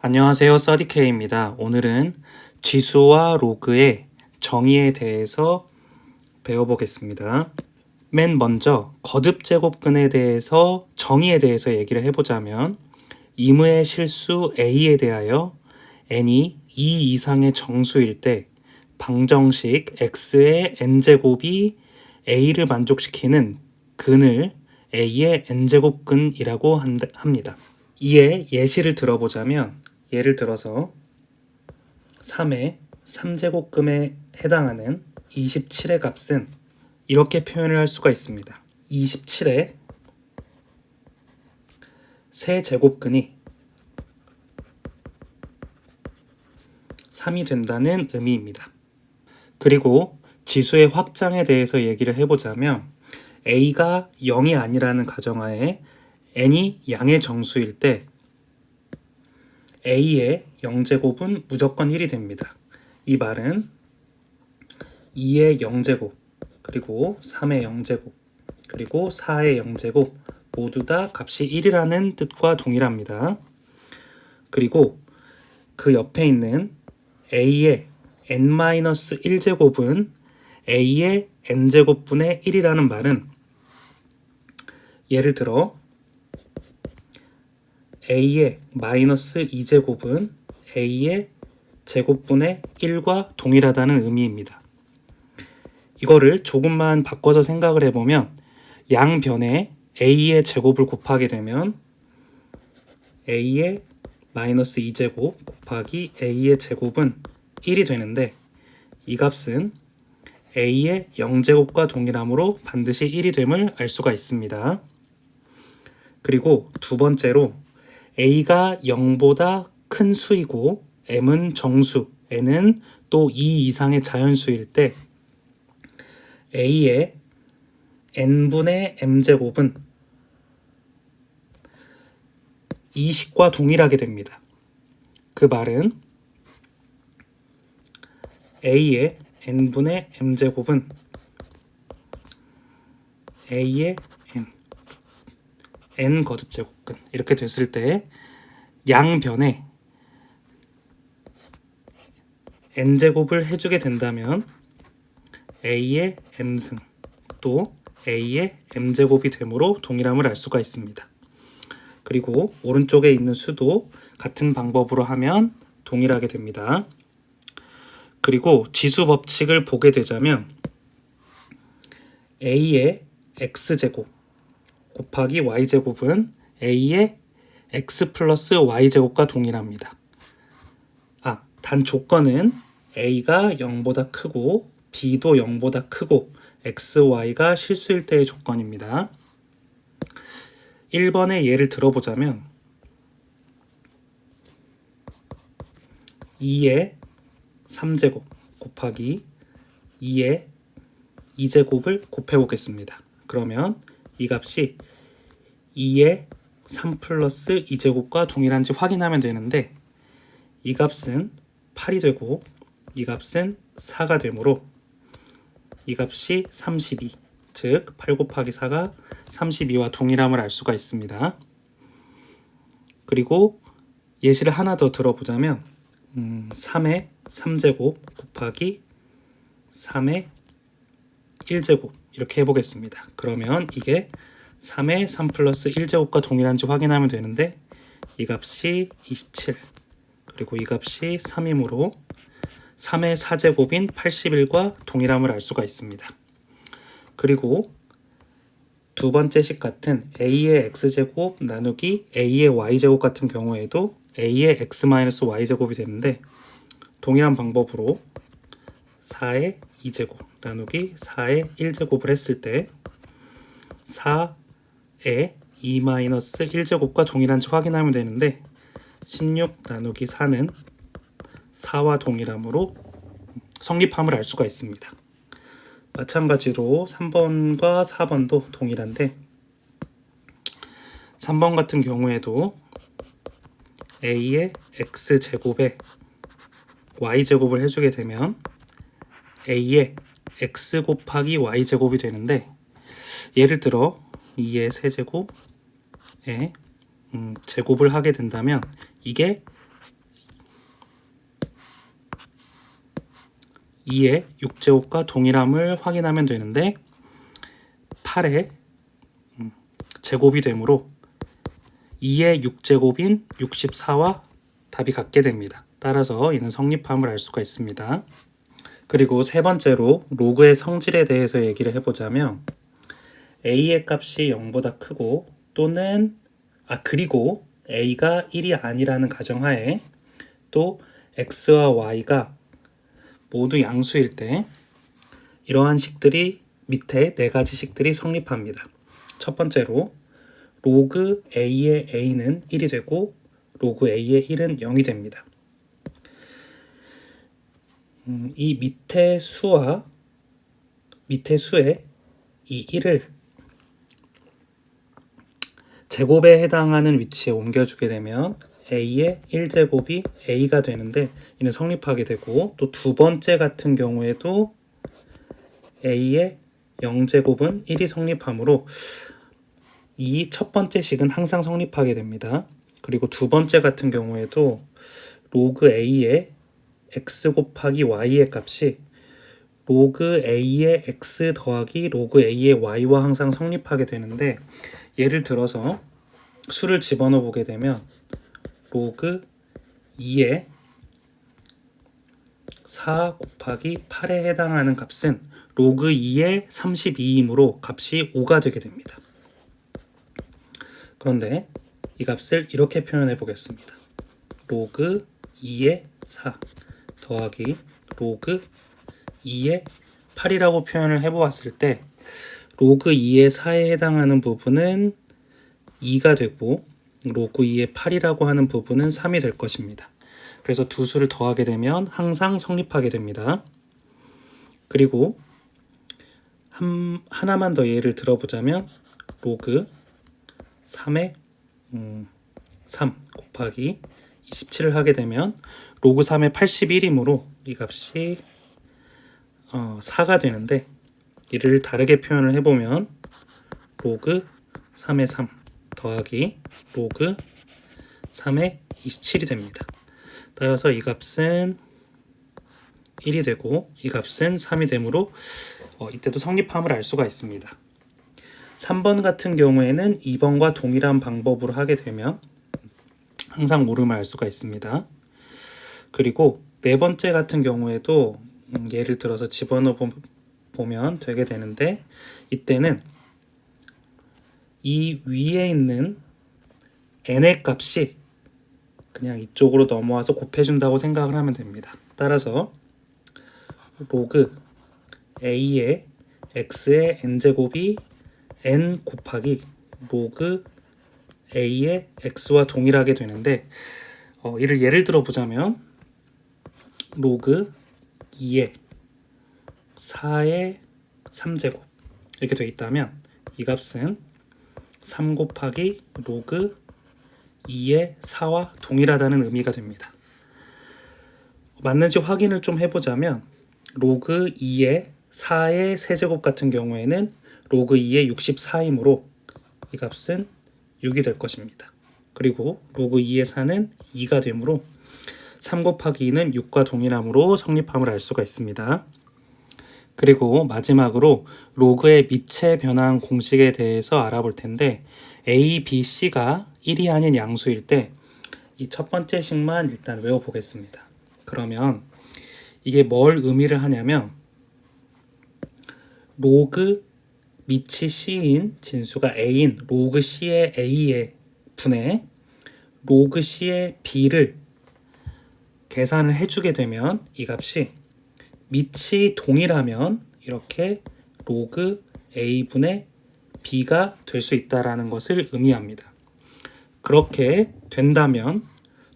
안녕하세요. 써디케이입니다. 오늘은 지수와 로그의 정의에 대해서 배워보겠습니다. 맨 먼저 거듭 제곱근에 대해서 정의에 대해서 얘기를 해보자면 임의의 실수 a에 대하여 n이 2 이상의 정수일 때 방정식 x의 n제곱이 a를 만족시키는 근을 a의 n제곱근이라고 합니다. 이에 예시를 들어보자면 예를 들어서 3의 3제곱금에 해당하는 27의 값은 이렇게 표현을 할 수가 있습니다. 27의 세 제곱근이 3이 된다는 의미입니다. 그리고 지수의 확장에 대해서 얘기를 해보자면 a가 0이 아니라는 가정하에 n이 양의 정수일 때 a의 0제곱은 무조건 1이 됩니다. 이 말은 2의 0제곱 그리고 3의 0제곱 그리고 4의 0제곱 모두 다 값이 1이라는 뜻과 동일합니다. 그리고 그 옆에 있는 a의 n-1제곱은 a의 n제곱분의 1이라는 말은 예를 들어 a의 마이너스 2제곱은 a의 제곱분의 1과 동일하다는 의미입니다. 이거를 조금만 바꿔서 생각을 해보면 양변에 a의 제곱을 곱하게 되면 a의 마이너스 2제곱 곱하기 a의 제곱은 1이 되는데 이 값은 a의 0제곱과 동일하므로 반드시 1이 됨을 알 수가 있습니다. 그리고 두 번째로 a가 0보다 큰 수이고 m은 정수, n은 또 2 이상의 자연수일 때 a의 n분의 m제곱은 20과 동일하게 됩니다. 그 말은 a의 n분의 m제곱은 a의 n 거듭 제곱근 이렇게 됐을 때 양변에 n 제곱을 해주게 된다면 a의 m승 또 a의 m 제곱이 되므로 동일함을 알 수가 있습니다. 그리고 오른쪽에 있는 수도 같은 방법으로 하면 동일하게 됩니다. 그리고 지수 법칙을 보게 되자면 a의 x제곱 곱하기 y제곱은 a의 x 플러스 y제곱과 동일합니다. 아, 단 조건은 a가 0보다 크고 b도 0보다 크고 x, y가 실수일 때의 조건입니다. 1번의 예를 들어보자면 2의 3제곱 곱하기 2의 2제곱을 곱해보겠습니다. 그러면 이 값이 2의 3 플러스 2제곱과 동일한지 확인하면 되는데 이 값은 8이 되고 이 값은 4가 되므로 이 값이 32, 즉 8 곱하기 4가 32와 동일함을 알 수가 있습니다. 그리고 예시를 하나 더 들어보자면 음, 3의 3제곱 곱하기 3의 1제곱 이렇게 해보겠습니다. 그러면 이게 3의 3 플러스 1제곱과 동일한지 확인하면 되는데 이 값이 27 그리고 이 값이 3이므로 3의 4제곱인 81과 동일함을 알 수가 있습니다. 그리고 두 번째 식 같은 a의 x제곱 나누기 a의 y제곱 같은 경우에도 a의 x-y제곱이 되는데 동일한 방법으로 4의 2제곱 나누기 4의 1제곱을 했을 때 4의 2-1제곱과 동일한지 확인하면 되는데 16 나누기 4는 4와 동일함으로 성립함을 알 수가 있습니다. 마찬가지로 3번과 4번도 동일한데 3번 같은 경우에도 a의 x제곱에 y제곱을 해주게 되면 a의 x 곱하기 y 제곱이 되는데 예를 들어 2의 세제곱에 음, 제곱을 하게 된다면 이게 2의 6제곱과 동일함을 확인하면 되는데 8의 음, 제곱이 되므로 2의 6제곱인 64와 답이 같게 됩니다. 따라서 이는 성립함을 알 수가 있습니다. 그리고 세 번째로 로그의 성질에 대해서 얘기를 해보자면 a의 값이 0보다 크고 또는 아 그리고 a가 1이 아니라는 가정하에 또 x와 y가 모두 양수일 때 이러한 식들이 밑에 네 가지 식들이 성립합니다. 첫 번째로 로그 a의 a는 1이 되고 로그 a의 1은 0이 됩니다. 음, 이 밑에 수와 밑에 수에 이 1을 제곱에 해당하는 위치에 옮겨주게 되면 a의 1제곱이 a가 되는데 이는 성립하게 되고 또 두 번째 같은 경우에도 a의 0제곱은 1이 성립하므로 이 첫 번째 식은 항상 성립하게 됩니다. 그리고 두 번째 같은 경우에도 로그 a의 x 곱하기 y의 값이 로그 a의 x 더하기 로그 a의 y와 항상 성립하게 되는데 예를 들어서 수를 집어넣어 보게 되면 로그 2의 4 곱하기 8에 해당하는 값은 로그 2의 32이므로 값이 5가 되게 됩니다. 그런데 이 값을 이렇게 표현해 보겠습니다. 로그 2의 4 더하기 로그 2의 8이라고 표현을 해보았을 때 로그 2의 4에 해당하는 부분은 2가 되고 로그 2의 8이라고 하는 부분은 3이 될 것입니다. 그래서 두 수를 더하게 되면 항상 성립하게 됩니다. 그리고 한, 하나만 더 예를 들어보자면 로그 3의 음, 3 곱하기 27을 하게 되면 로그 3의 81이므로 이 값이 어, 4가 되는데 이를 다르게 표현을 해보면 로그 3의 3 더하기 로그 3의 27이 됩니다. 따라서 이 값은 1이 되고 이 값은 3이 되므로 어, 이때도 성립함을 알 수가 있습니다. 3번 같은 경우에는 2번과 동일한 방법으로 하게 되면 항상 오름을 알 수가 있습니다. 그리고 네 번째 같은 경우에도 음, 예를 들어서 집어넣어 보면 되게 되는데 이때는 이 위에 있는 n의 값이 그냥 이쪽으로 넘어와서 곱해준다고 생각을 하면 됩니다. 따라서 로그 a의 x의 n제곱이 n 곱하기 로그 a의 x와 동일하게 되는데 어, 이를 예를 들어 보자면 로그 2의 4의 3제곱 이렇게 되어 있다면 이 값은 3 곱하기 로그 2의 4와 동일하다는 의미가 됩니다. 맞는지 확인을 좀 해보자면 로그 2의 4의 세제곱 같은 경우에는 로그 2의 64이므로 이 값은 6이 될 것입니다. 그리고 로그 2의 4는 2가 되므로 3 곱하기 2는 6과 동일함으로 성립함을 알 수가 있습니다. 그리고 마지막으로 로그의 미체 변환 공식에 대해서 알아볼 텐데 a, b, c가 1이 아닌 양수일 때 이 첫 번째 식만 일단 외워보겠습니다. 그러면 이게 뭘 의미를 하냐면 로그 밑이 c인 진수가 a인 로그 c의 a의 분의 로그 c의 b를 계산을 해주게 되면 이 값이 밑이 동일하면 이렇게 로그 a분의 b가 될 수 있다라는 것을 의미합니다. 그렇게 된다면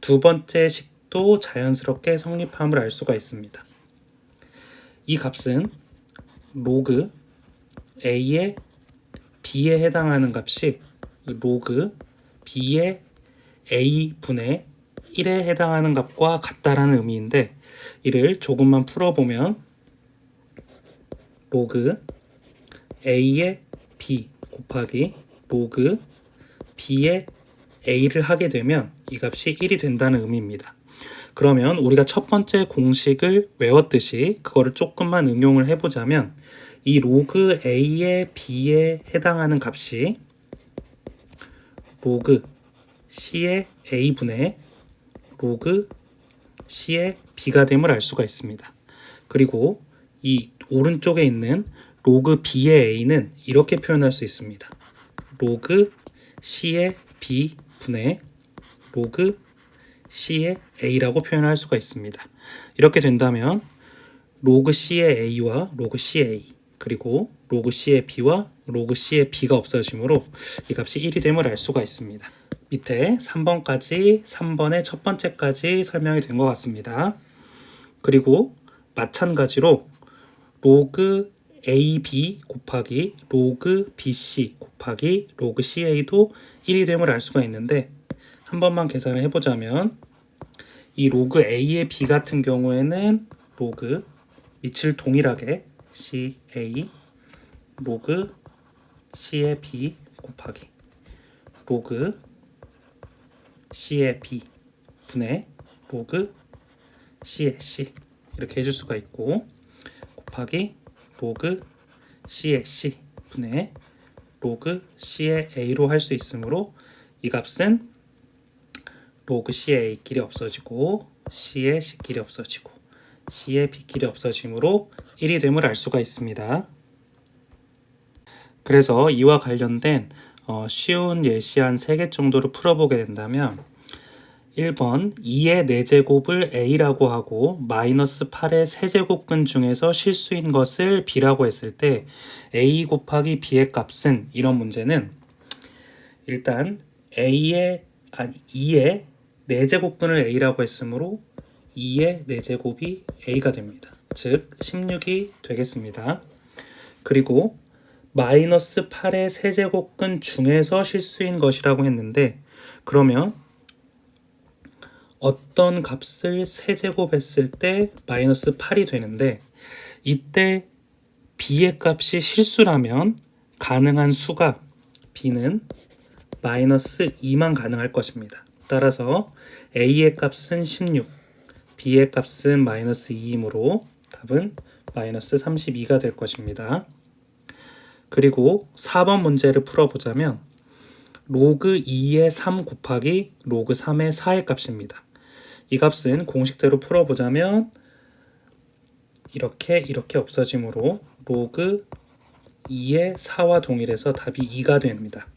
두 번째 식도 자연스럽게 성립함을 알 수가 있습니다. 이 값은 로그 a의 b에 해당하는 값이 로그 b의 a분의 1에 해당하는 값과 같다라는 의미인데 이를 조금만 풀어보면 로그 a의 b 곱하기 로그 b의 a를 하게 되면 이 값이 1이 된다는 의미입니다. 그러면 우리가 첫 번째 공식을 외웠듯이 그거를 조금만 응용을 해보자면 이 로그 a의 b에 해당하는 값이 로그 c의 a분의 로그 c의 b가 됨을 알 수가 있습니다. 그리고 이 오른쪽에 있는 로그 b의 a는 이렇게 표현할 수 있습니다. 로그 c의 b 분의 로그 c의 a라고 표현할 수가 있습니다. 이렇게 된다면 로그 c의 a와 로그 c의 a 그리고 로그 c의 b와 로그 c의 b가 없어지므로 이 값이 1이 됨을 알 수가 있습니다. 밑에 3번까지 3번의 첫 번째까지 설명이 된 것 같습니다. 그리고 마찬가지로 로그 AB 곱하기 로그 BC 곱하기 로그 CA도 1이 됨을 알 수가 있는데 한 번만 계산을 해보자면 이 로그 A의 B 같은 경우에는 로그 밑을 동일하게 CA 로그 C의 B 곱하기 로그 C의 B 분의 로그 C의 C 이렇게 해줄 수가 있고 곱하기 로그 C의 C 분의 로그 C의 A로 할 수 있으므로 이 값은 로그 C의 A끼리 없어지고 C의 C끼리 없어지고 C의 B끼리 없어지므로 1이 됨을 알 수가 있습니다. 그래서 이와 관련된 어, 쉬운 예시 한 3개 정도를 풀어보게 된다면 1번 2의 4제곱을 a라고 하고 마이너스 8의 세제곱근 중에서 실수인 것을 b라고 했을 때 a 곱하기 b의 값은 이런 문제는 일단 a의 아니 2의 4제곱근을 a라고 했으므로 2의 4제곱이 a가 됩니다. 즉 16이 되겠습니다. 그리고 마이너스 8의 세제곱근 중에서 실수인 것이라고 했는데 그러면 어떤 값을 세제곱했을 때 마이너스 8이 되는데 이때 b의 값이 실수라면 가능한 수가 b는 마이너스 2만 가능할 것입니다. 따라서 a의 값은 16, b의 값은 마이너스 2이므로 답은 마이너스 32가 될 것입니다. 그리고 4번 문제를 풀어보자면 로그 2의 3 곱하기 로그 3의 4의 값입니다. 이 값은 공식대로 풀어보자면 이렇게 이렇게 없어지므로 로그 2의 4와 동일해서 답이 2가 됩니다.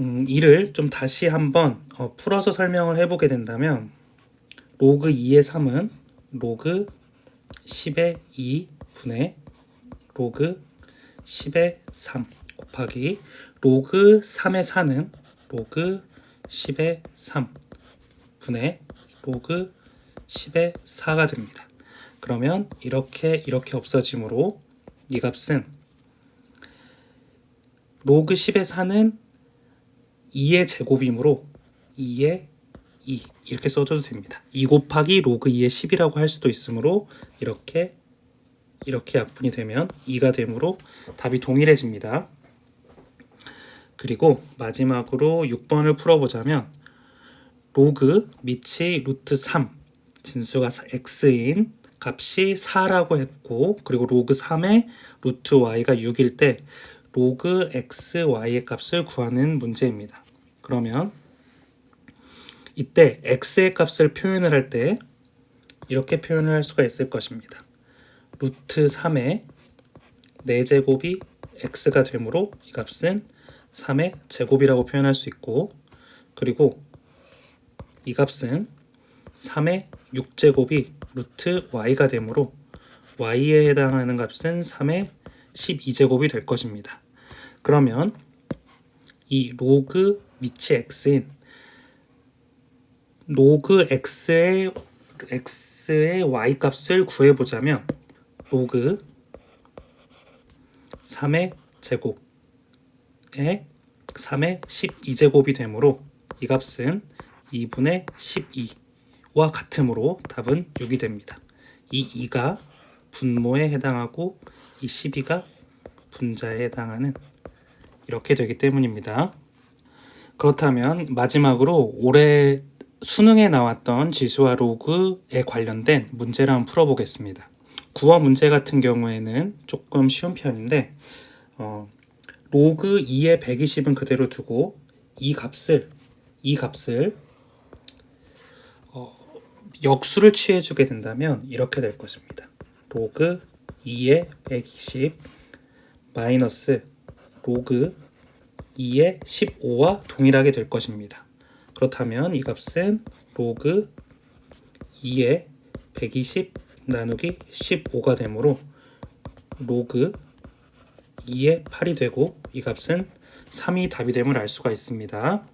음, 이를 좀 다시 한번 어, 풀어서 설명을 해보게 된다면 로그 2의 3은 로그 10의 2 분의 로그 10의 3 곱하기 로그 3의 4는 로그 10의 3 분의 로그 10의 4가 됩니다. 그러면 이렇게 이렇게 없어지므로 이 값은 로그 10의 4는 2의 제곱이므로 2의 2 이렇게 써줘도 됩니다. 2 곱하기 로그 2의 10이라고 할 수도 있으므로 이렇게 이렇게 약분이 되면 2가 되므로 답이 동일해집니다. 그리고 마지막으로 6번을 풀어보자면 로그 밑이 루트 3 진수가 x인 값이 4라고 했고 그리고 로그 3의 루트 y가 6일 때 로그 x, y의 값을 구하는 문제입니다. 그러면 이때 x의 값을 표현을 할 때 이렇게 표현을 할 수가 있을 것입니다. 루트 3의 4제곱이 x가 되므로 이 값은 3의 제곱이라고 표현할 수 있고 그리고 이 값은 3의 6제곱이 루트 y가 되므로 y에 해당하는 값은 3의 12제곱이 될 것입니다. 그러면 이 로그 밑이 x인 로그 x의 x의 y 값을 구해 보자면 로그 3의 제곱에 3의 12제곱이 되므로 이 값은 2분의 12와 같으므로 답은 6이 됩니다. 이 2가 분모에 해당하고 이 12가 분자에 해당하는 이렇게 되기 때문입니다. 그렇다면 마지막으로 올해 수능에 나왔던 지수와 로그에 관련된 문제를 한번 풀어보겠습니다. 구어 문제 같은 경우에는 조금 쉬운 편인데 어, 로그 2의 120은 그대로 두고 이 값을 이 값을 어, 역수를 취해주게 된다면 이렇게 될 것입니다. 로그 2의 120 마이너스 로그 2의 15와 동일하게 될 것입니다. 그렇다면 이 값은 로그 2의 120 나누기 15가 되므로 로그 2의 8이 되고 이 값은 3이 답이 됨을 알 수가 있습니다.